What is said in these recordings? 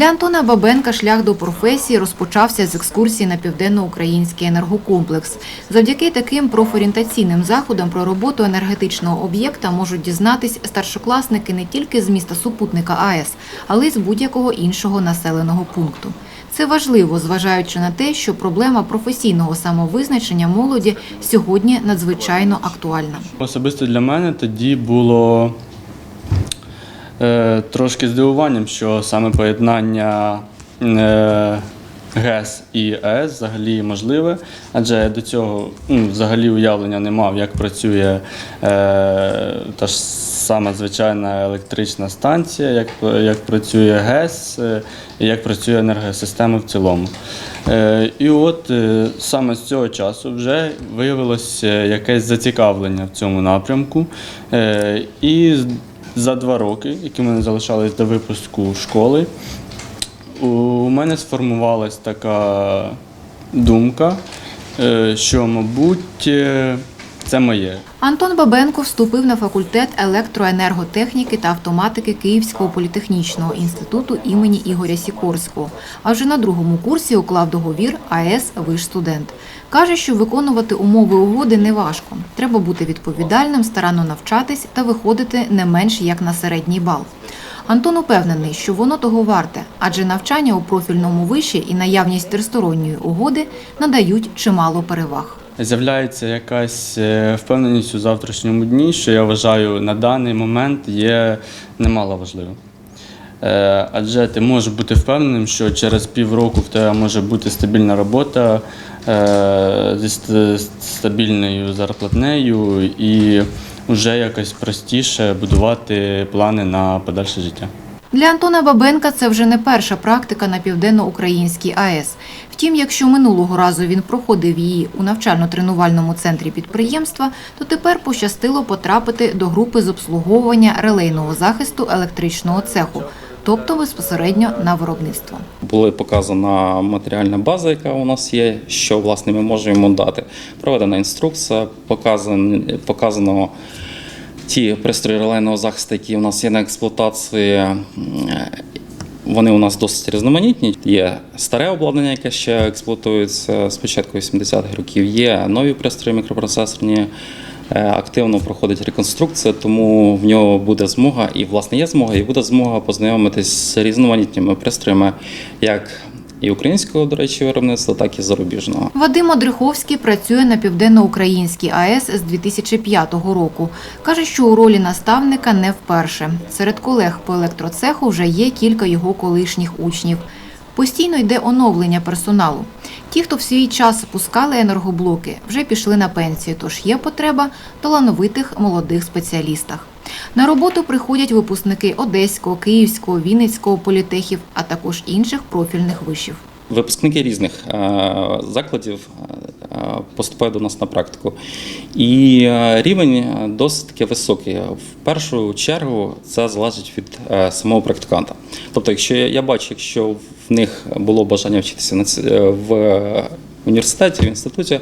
Для Антона Бабенка шлях до професії розпочався з екскурсії на південноукраїнський енергокомплекс. Завдяки таким профорієнтаційним заходам про роботу енергетичного об'єкта можуть дізнатись старшокласники не тільки з міста супутника АЕС, але й з будь-якого іншого населеного пункту. Це важливо, зважаючи на те, що проблема професійного самовизначення молоді сьогодні надзвичайно актуальна. Особисто для мене тоді було трошки здивуванням, що саме поєднання е, ГЕС і АЕС взагалі можливе, адже до цього ну, взагалі уявлення не мав, як працює е, та ж сама звичайна електрична станція, як, як працює ГЕС, е, як працює енергосистема в цілому. Е, і от е, саме з цього часу вже виявилося якесь зацікавлення в цьому напрямку. Е, і за два роки, які мене залишались до випуску школи, у мене сформувалась така думка, е, що, мабуть, е, це моє. Антон Бабенко вступив на факультет електроенерготехніки та автоматики Київського політехнічного інституту імені Ігоря Сікорського. А вже на другому курсі уклав договір АЕС Вишстудент. Каже, що виконувати умови угоди не важко. Треба бути відповідальним, старанно навчатись та виходити не менш як на середній бал. Антон упевнений, що воно того варте, адже навчання у профільному виші і наявність тристоронньої угоди надають чимало переваг. З'являється якась е, впевненість у завтрашньому дні, що я вважаю на даний момент є немало важливим. Е, Адже ти можеш бути впевненим, що через півроку в тебе може бути стабільна робота е, зі стабільною зарплатнею і вже якось простіше будувати плани на подальше життя. Для Антона Бабенка це вже не перша практика на південноукраїнській АЕС. Втім, якщо минулого разу він проходив її у навчально-тренувальному центрі підприємства, то тепер пощастило потрапити до групи з обслуговування релейного захисту електричного цеху, тобто безпосередньо на виробництво. Була показана матеріальна база, яка у нас є, що власне ми можемо дати. Проведена інструкція, показано, показано ті пристрої релейного захисту, які у нас є на експлуатації. Вони у нас досить різноманітні. Є старе обладнання, яке ще експлуатується з початку 80-х років. Є нові пристрої мікропроцесорні. Е, Активно проходить реконструкція, тому в нього буде змога, і власне є змога, і буде змога познайомитись з різноманітними пристроями, як і українського, до речі, виробництва, так і зарубіжного. Вадим Одриховський працює на південноукраїнській АЕС з 2005 року. Каже, що у ролі наставника не вперше. Серед колег по електроцеху вже є кілька його колишніх учнів. Постійно йде оновлення персоналу. Ті, хто в свій час пускали енергоблоки, вже пішли на пенсію, тож є потреба талановитих молодих спеціалістах. На роботу приходять випускники Одеського, Київського, Вінницького політехів, а також інших профільних вишів. Випускники різних е, закладів е, поступають до нас на практику. І е, рівень досить таки високий. В першу чергу це залежить від самого практиканта. Тобто, якщо я, бачу, якщо в них було бажання вчитися в університеті, в інституті,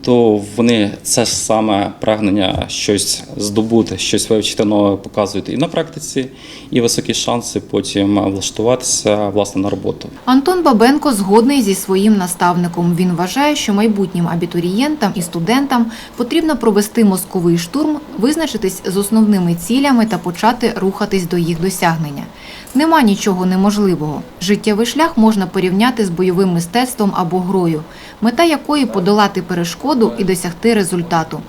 то вони це ж саме прагнення щось здобути, щось вивчити нове показують і на практиці, і високі шанси потім влаштуватися власне на роботу. Антон Бабенко згодний зі своїм наставником. Він вважає, що майбутнім абітурієнтам і студентам потрібно провести мозковий штурм, визначитись з основними цілями та почати рухатись до їх досягнення. Нема нічого неможливого. Життєвий шлях можна порівняти з бойовим мистецтвом або грою, мета якої подолати перешкоду і досягти результату.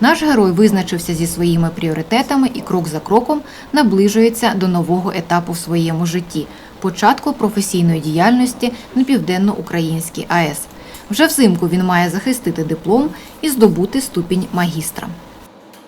Наш герой визначився зі своїми пріоритетами і крок за кроком наближується до нового етапу в своєму житті початку професійної діяльності на південно-українській АЕС. Вже взимку він має захистити диплом і здобути ступінь магістра.